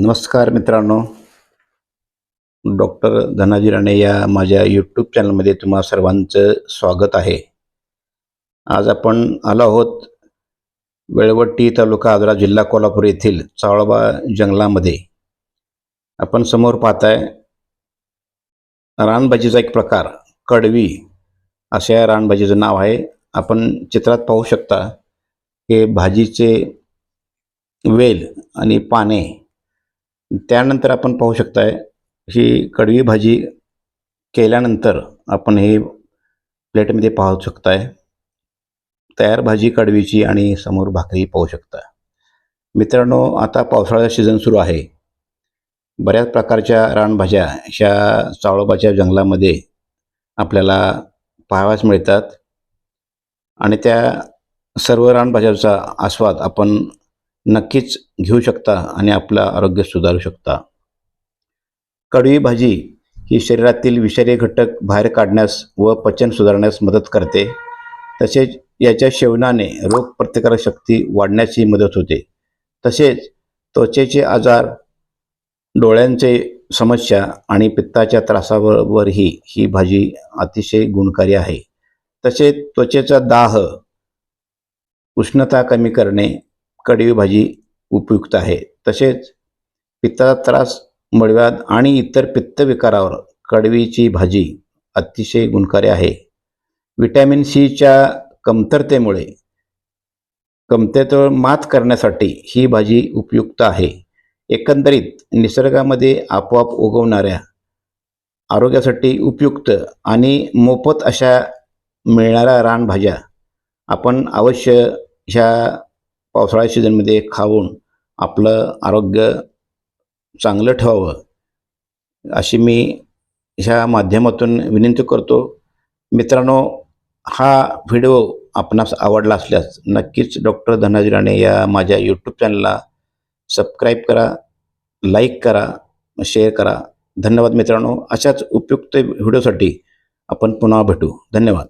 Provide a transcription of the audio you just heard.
नमस्कार मित्रांनो. डॉक्टर धनाजी राणे या माझ्या यूट्यूब चॅनलमध्ये तुम्हा सर्वांचं स्वागत आहे. आज आपण आलो आहोत वेळवट्टी तालुका आजरा जिल्हा कोल्हापूर येथील चावळबा जंगलामध्ये. आपण समोर पाहताय रानभाजीचा एक प्रकार कडवी असे या रानभाजीचं नाव आहे. आपण चित्रात पाहू शकता हे भाजीचे वेल आणि पाने त्यानंतर आपण पाहू शकताय ही कडवी भाजी केल्यानंतर आपण हे प्लेटमध्ये पाहू शकताय. तयार भाजी कडवीची आणि समोर भाकरी पाहू शकता मित्रांनो आता पावसाळ्याचा सीझन सुरू आहे. बऱ्याच प्रकारच्या रानभाज्या ह्या चावळोबाच्या जंगलामध्ये आपल्याला पाहाव्यास मिळतात. आणि त्या सर्व रानभाज्यांचा आस्वाद आपण नक्कीच घेऊ शकता आणि आपलं आरोग्य सुधारू शकता. कडवी भाजी ही शरीरातील विषारी घटक बाहेर काढण्यास व पचन सुधारण्यास मदत करते. तसेच याच्या सेवनाने रोगप्रतिकारक शक्ती वाढण्याची मदत होते. तसेच त्वचेचे आजार डोळ्यांचे समस्या आणि पित्ताच्या त्रासावरही ही भाजी अतिशय गुणकारी आहे. तसेच त्वचेचा दाह उष्णता कमी करणे कडवी भाजी उपयुक्त आहे. तसेच पित्ताचा त्रास मळव्यात आणि इतर पित्तविकारावर कडवीची भाजी अतिशय गुणकारी आहे. विटॅमिन सीच्या कमतरतेमुळे कमतरतेवर मात करण्यासाठी ही भाजी उपयुक्त आहे. एकंदरीत निसर्गामध्ये आपोआप उगवणाऱ्या आरोग्यासाठी उपयुक्त आणि मोफत अशा मिळणाऱ्या रानभाज्या आपण अवश्य ह्या पावसाळ्या सीझनमध्ये खाऊन आपलं आरोग्य चांगलं ठेवावं अशी मी ह्या माध्यमातून विनंती करतो. मित्रांनो हा व्हिडिओ आपणास आवडला असल्यास नक्कीच डॉक्टर धनाजी राणे या माझ्या यूट्यूब चॅनलला सबस्क्राईब करा लाईक करा शेअर करा. धन्यवाद मित्रांनो. अशाच उपयुक्त व्हिडिओसाठी आपण पुन्हा भेटू. धन्यवाद.